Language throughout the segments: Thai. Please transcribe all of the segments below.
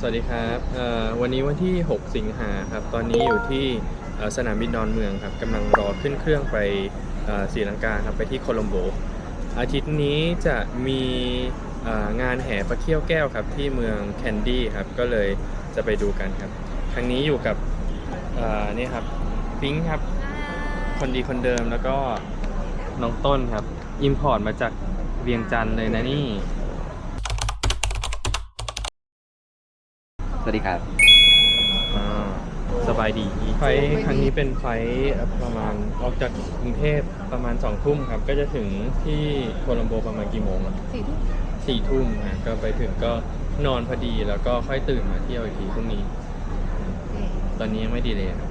สวัสดีครับวันนี้วันที่ 6 สิงหาครับ ตอนนี้อยู่ที่สนามบินดอนเมืองครับกำลังรอขึ้นเครื่องไปศรีลังกาครับไปที่โคลัมโบ อาทิตย์นี้จะมีงานแห่พระเขี้ยวแก้วครับที่เมืองแคนดี้ครับก็เลยจะไปดูกันครับ ครั้งนี้อยู่กับนี่ครับพิงค์ครับ คนดีคนเดิมแล้วก็น้องต้นครับอิมพอร์ตมาจากเวียงจันทร์เลยนะนี่ วัสดีครับ อ่าสบายดี ไฟล์ครั้งนี้เป็นไฟล์ประมาณออกจากกรุงเทพประมาณสองทุ่มครับ ก็จะถึงที่โคลัมโบประมาณกี่โมงอะสี่ทุ่มสี่ทุ่มฮะก็ไปถึงก็นอนพอดีแล้วก็ค่อยตื่นมาเที่ยวอีกทีพรุ่งนี้ ตอนนี้ยังไม่ดีเลยครับ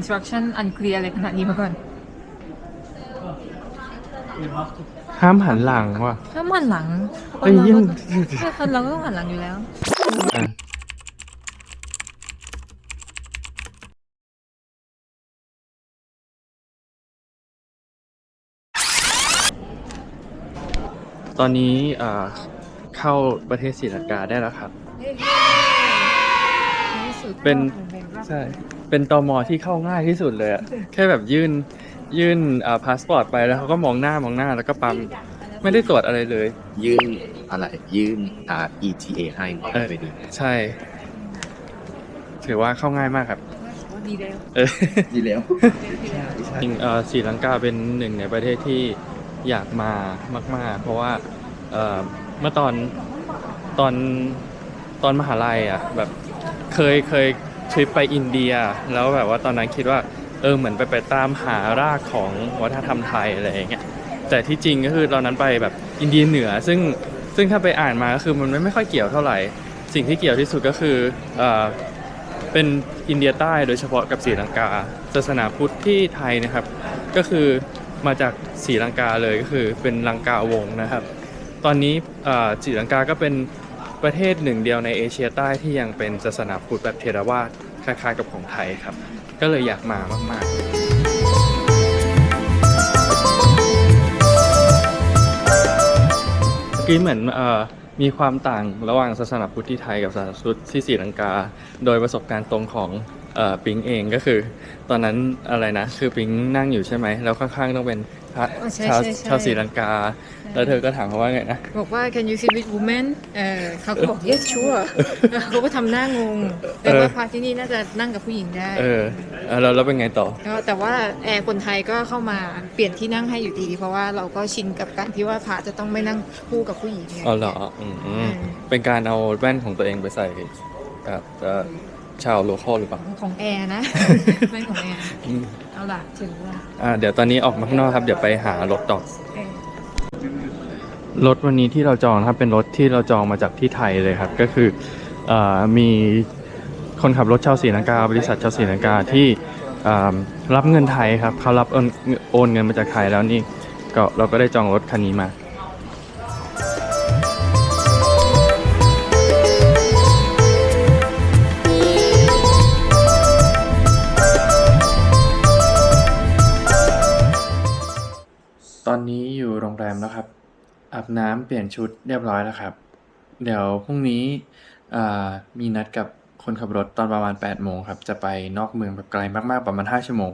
ไม่เคยเห็น instruction อันเคลียร์อะไรขนาดนี้มาก่อนห้ามหันหลังว่ะ ถ้ามันหลังเอ้ยยิ่งใช่คนเราก็ต้องหันหลังอยู่แล้ว อะตอนนี้เอ่อเข้าประเทศศรีลังกาได้แล้วครับ เป็น ใช่ เป็นตมที่เข้าง่ายที่สุดเลยอะแค่แบบยื่นยื่นอ่าพาสปอร์ตไปแล้วเขาก็มองหน้ามองหน้าแล้วก็ปั๊มไม่ได้ตรวจอะไรเลย ยื่นอะไรยื่นอ่า ETA ให้เออไปดูใช่ ถือว่าเข้าง่ายมากครับ ดีแล้วเออ ดีแล้ว จริงเอ่อศรีลังกาเป็นหนึ่งในประเทศที่อยากมามาก ๆ เพราะว่าเอ่อเมื่อตอนตอนตอนมหาลัยอะแบบเคยเคย ทริปไปอินเดีย แล้วแบบว่าตอนนั้นคิดว่า เออเหมือนไปไปตามหารากของวัฒนธรรมไทยอะไรอย่างเงี้ยแต่ที่จริงก็คือตอนนั้นไปแบบอินเดียเหนือ ซึ่งซึ่งถ้าไปอ่านมาก็คือมันไม่ไม่ค่อยเกี่ยวเท่าไหร่ สิ่งที่เกี่ยวที่สุดก็คือเออเป็นอินเดียใต้โดยเฉพาะกับศรีลังกา ศาสนาพุทธที่ไทยนะครับ ก็คือมาจากศรีลังกาเลยก็คือเป็นลังกาวงนะครับ ตอนนี้ศรีลังกาก็เป็น ประเทศหนึ่งเดียวในเอเชียใต้ที่ยังเป็นศาสนาพุทธแบบเทรวาสคล้ายๆกับของไทยครับ ก็เลยอยากมามาก ๆื่อกี้เหมือนอมีความต่างระหว่างศาสนาพุทธที่ไทยกับศาสนาพุทธที่ศรีลังกา โดยประสบการณ์ตรงของ เอ่อปิงเองก็คือ ตอนนั้นอะไรนะ คือปิงนั่งอยู่ใช่ไหมแล้วข้างๆต้องเป็นพระอ๋อใช่ชาวใช่ใช่ ชาวศรีลังกา แล้วเธอก็ถามเขาว่าไงนะ บอกว่า can you sit with women เออเขาก็บอก yes sure เออเขาก็ทำหน้างงแต่ว่าพาที่นี่น่าจะนั่งกับผู้หญิงได้เออเออแล้วแล้วเป็นไงต่อก็แต่ว่าแอร์คนไทยก็เข้ามาเปลี่ยนที่นั่งให้อยู่ดี เพราะว่าเราก็ชินกับการที่ว่าพระจะต้องไม่นั่งคู่กับผู้หญิงไง อ๋อเหรออืมเออเป็นการเอาแว่นของตัวเองไปใส่กับเอ่อ ชาวโลคอลหรือเปล่า ของแอร์นะ ไม่ของแอร์อืมเอาล่ะถึงว่าอ่าเดี๋ยวตอนนี้ออกมาข้างนอกครับ เดี๋ยวไปหารถต่อเออรถวันนี้ที่เราจองนะครับเป็นรถที่เราจองมาจากที่ไทยเลยครับ ก็คือเออมีคนขับรถชาวศรีลังกา บริษัทชาวศรีลังกาที่เอ่อรับเงินไทยครับเขารับโอนโอนเงินมาจากไทยแล้วนี่ก็เราก็ได้จองรถคันนี้มา อนนี้อยู่โรงแรมแล้วครับ อาบน้ำเปลี่ยนชุดเรียบร้อยแล้วครับ เดี๋ยวพรุ่งนี้อ่ามีนัดกับคนขับรถตอนประมาณ8โมงครับ จะไปนอกเมืองแบบไกลมากๆประมาณ 5 ชั่วโมง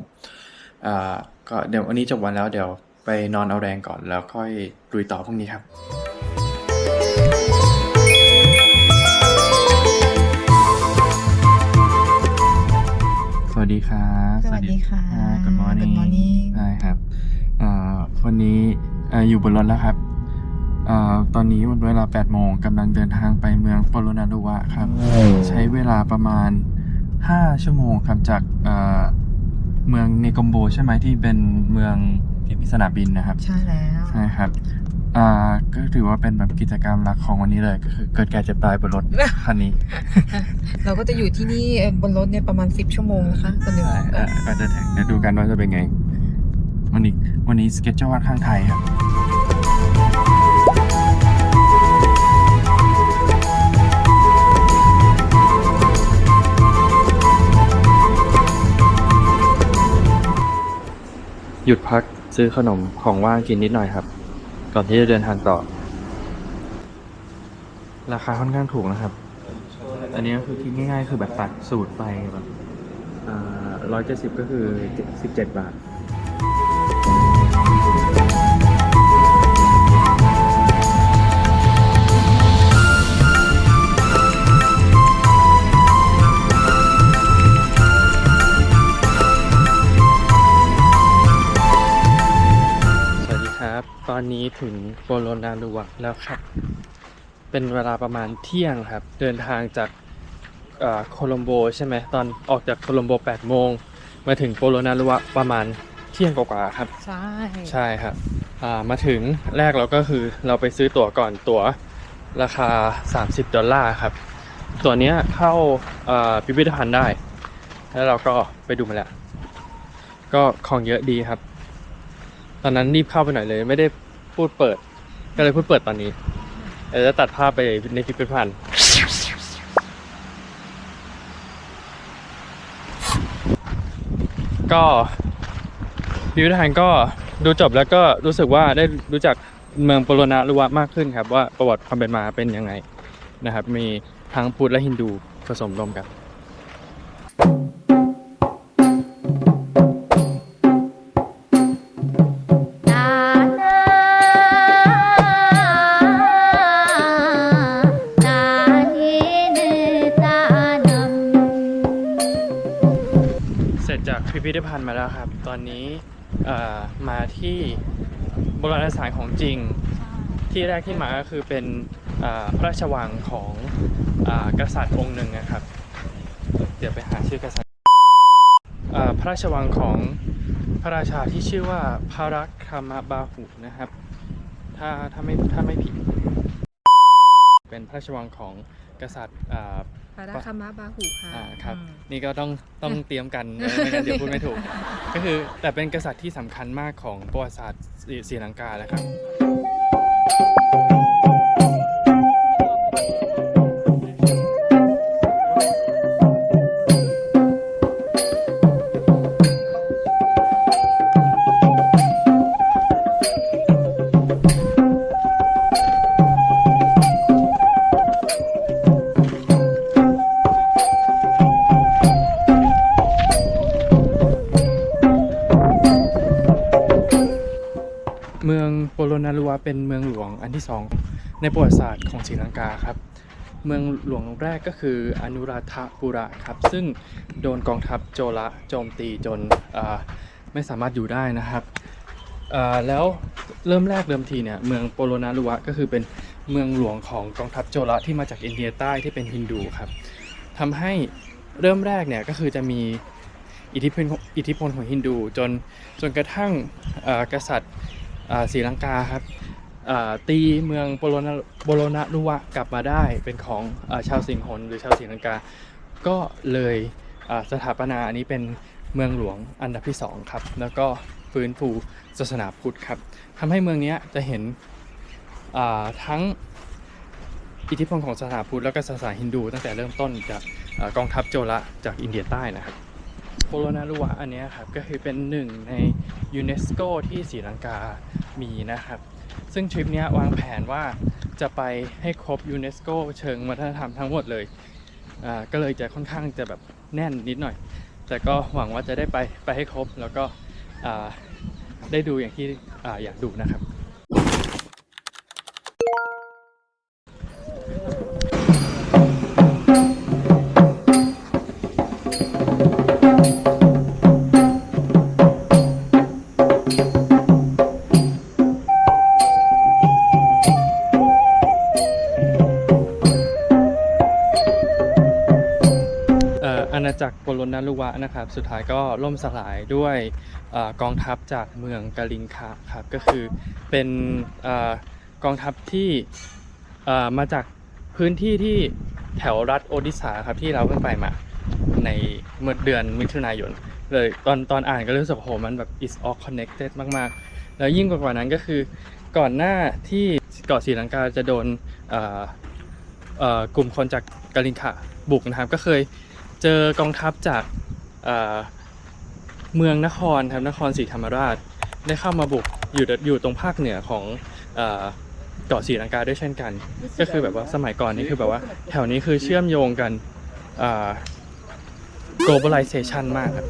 อ่าก็เดี๋ยววันนี้จบวันแล้วเดี๋ยวไปนอนเอาแรงก่อนแล้วค่อยลุยต่อพรุ่งนี้ครับสวัสดีครับ สวัสดีค่ะอ่า Good morning Good morning ใช่ครับอ่า วันนี้อ่าอยู่บนรถแล้วครับอ่าตอนนี้วันเวลา 8 โมงกำลังเดินทางไปเมืองโปโลนารุวะครับ ใช้เวลาประมาณ 5 ชั่วโมงครับจากอ่าเมืองเนกอมโบใช่ไหมที่เป็นเมืองที่มีสนามบินนะครับ ใช่แล้วใช่ครับอ่าก็ถือว่าเป็นแบบกิจกรรมหลักของวันนี้เลยก็คือเกิดแก่เจ็บตายบนรถคันนี้ เราก็จะอยู่ที่นี่เอ่อบนรถเนี่ยประมาณ 10 ชั่วโมงนะคะคนหนึ่งอ่าก็จะเดี๋ยวดูกันว่าจะเป็นไง วันนี้วันนี้สเก็ตเจ้าวัดข้างไทยครับหยุดพักซื้อขนมของว่างกินนิดหน่อยครับ ก่อนที่จะเดินทางต่อ ราคาค่อนข้างถูกนะครับ อันนี้ก็คือคิดง่ายๆ คือแบบตัดสูตรไปแบบร้อยเจ็ดสิบก็คือสิบเจ็ดบาท นนี้ถึงโปโลนารูวะแล้วครับ เป็นเวลาประมาณเที่ยงครับ เดินทางจากเอ่อโคลัมโบใช่ไหมตอนออกจากโคลัมโบ8โมงมาถึงโปโลนารูวะประมาณเที่ยงกว่าๆครับ ใช่ใช่ครับอ่ามาถึงแรกเราก็คือเราไปซื้อตั๋วก่อนตั๋วราคา 30 ดอลลาร์ครับ ตั๋วเนี้ยเข้าเอ่อพิพิธภัณฑ์ได้ แล้วเราก็ไปดูมาแล้ว ก็ของเยอะดีครับ ตอนนั้นรีบเข้าไปหน่อยเลย ไม่ได้ พูดเปิด ก็เลยพูดเปิดตอนนี้เดี๋ยวจะตัดภาพไปในพิพิธภัณฑ์ก็พิพิธภัณฑ์ก็ดูจบแล้วก็รู้สึกว่าได้รู้จักเมืองโปโลนารุวะมากขึ้นครับ ว่าประวัติความเป็นมาเป็นยังไงนะครับ มีทั้งพุทธและฮินดูผสมรวมกัน พิพิธภัณฑ์มาแล้วครับ ตอนนี้มาที่โบราณสถานของจริง ที่แรกที่มาก็คือเป็นพระราชวังของอกษัตริย์องค์หนึ่งนะครับ เดี๋ยวไปหาชื่อกษัตริย์พระราชวังของพระราชาที่ชื่อว่าพระรักคามบาหุนะครับ ถ้าถ้าไม่ถ้าไม่ผิด เป็นพระราชวังของกษัตริย์าพาราคามะบาหุค่ะอ่าครับอืมนี่ก็ต้องต้องเตรียมกันนะไม่งั้นเดี๋ยวพูดไม่ถูก ก็คือแต่เป็นกษัตริย์ที่สำคัญมากของประวัติศาสตร์ศรีศรีลังกาแล้วครับ โปโลนารัวเป็นเมืองหลวงอันที่สองในประวัติศาสตร์ของศรีลังกาครับ เมืองหลวงแรกก็คืออนุราธปุระครับ ซึ่งโดนกองทัพโจละโจมตีจนไม่สามารถอยู่ได้นะครับแล้วเริ่มแรกเริ่มทีเนี่ยเมืองโปโลนารัวก็คือเป็นเมืองหลวงของกองทัพโจละที่มาจากอินเดียใต้ที่เป็นฮินดูครับทำให้เริ่มแรกเนี่ยก็คือจะมีอิทธิพลของอิทธิพลของฮินดูจนจนกระทั่งกษัตริย์ ศรีลังกาครับตีเมืองโบโลนาโบโลนารุวะกลับมาได้เป็นของอชาวสิงหนหรือชาวศรีลังกา ก็เลยสถาปนาอันนี้เป็นเมืองหลวงอันดับที่สองครับแล้วก็ฟื้นฟูศาสนาพุทธครับทำให้เมืองนี้จะเห็นทั้งอิทธิพลของศาสนาพุทธแล้วก็ศาสนาฮินดู ตั้งแต่เริ่มต้นจากกองทัพโจละจากอินเดียใต้นะครับ โปโลนารุวะอันนี้ครับก็คือเป็นหนึ่งในยูเนสโกที่ศรีลังกามีนะครับ ซึ่งทริปนี้วางแผนว่าจะไปให้ครบยูเนสโกเชิงวัฒนธรรมทั้งหมดเลยอ่าก็เลยจะค่อนข้างจะแบบแน่นนิดหน่อย แต่ก็หวังว่าจะได้ไปไปให้ครบแล้วก็ได้ดูอย่างที่ออยากดูนะครับ นารุวะนะครับ สุดท้ายก็ล่มสลายด้วยอกองทัพจากเมืองกาลิงคาครับ ก็คือเป็นอกองทัพที่มาจากพื้นที่ที่แถวรัฐโอดิสาครับที่เราเพิ่งไปมาในเมื่อเดือนมิถุนายนเลยตอนตอนอ่านก็รู้สึกโหมันแบบ is all connected มากๆ แล้วยิ่งกว่านั้นก็คือก่อนหน้าที่เกาะศรีลังกาจะโดนกลุ่มคนจากกาลิงขะบุกนะครับ ก็เคย เจอกองทัพจากเอ่อเมืองนครครับนครศรีธรรมราช ได้เข้ามาบุกอยู่อยู่ตรงภาคเหนือของเอ่อเกาะศรีลังกาด้วยเช่นกัน ก็คือแบบว่าสมัยก่อนนี่คือแบบว่า แถวนี้คือเชื่อมโยงกันเอ่อ globalization มากครับ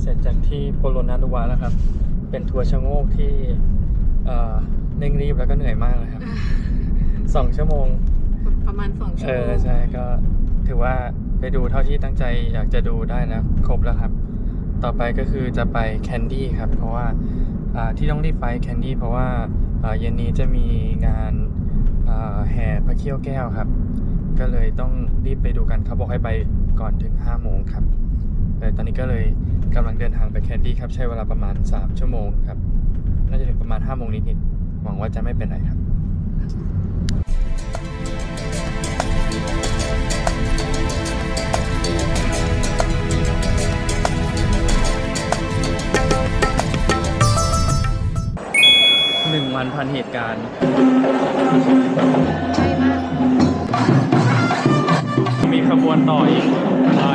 เสร็จจากที่โปโลนารุวะแล้วครับ เป็นทัวร์ชะโงกที่เอ่อเร่งรีบแล้วก็เหนื่อยมากเลยครับสองชั่วโมง ประมาณสองชั่เอวโมองใช่ก็ถือว่าไปดูเท่าที่ตั้งใจอยากจะดูได้แล้วครบแล้วครับ ต่อไปก็คือจะไปแคนดี้ครับ เพราะว่าอ่าที่ต้องรีบไปแคนดี้เพราะว่าอ่าเย็นนี้จะมีงานอ่าแห่พระเขี้ยวแก้วครับ ก็เลยต้องรีบไปดูกันเขาบอกให้ไปก่อนถึง5โมงครับเลยตอนนี้ก็เลย กำลังเดินทางไปแคนดี้ครับ ใช้เวลาประมาณ 3 ชั่วโมงครับ น่าจะถึงประมาณ 5 โมงนิดๆหวังว่าจะไม่เป็นไรครับหนึ่งวันพันเหตุการณ์มีขบวนต่ออีก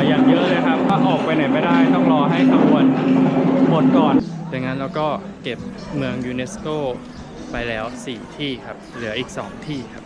อย่างเยอะเลย ออกไปไหนไม่ได้ต้องรอให้ขบวนหมดก่อนดังนั้นเราก็เก็บเมืองยูเนสโกไปแล้ว 4 ที่ครับ เหลืออีก 2 ที่ครับ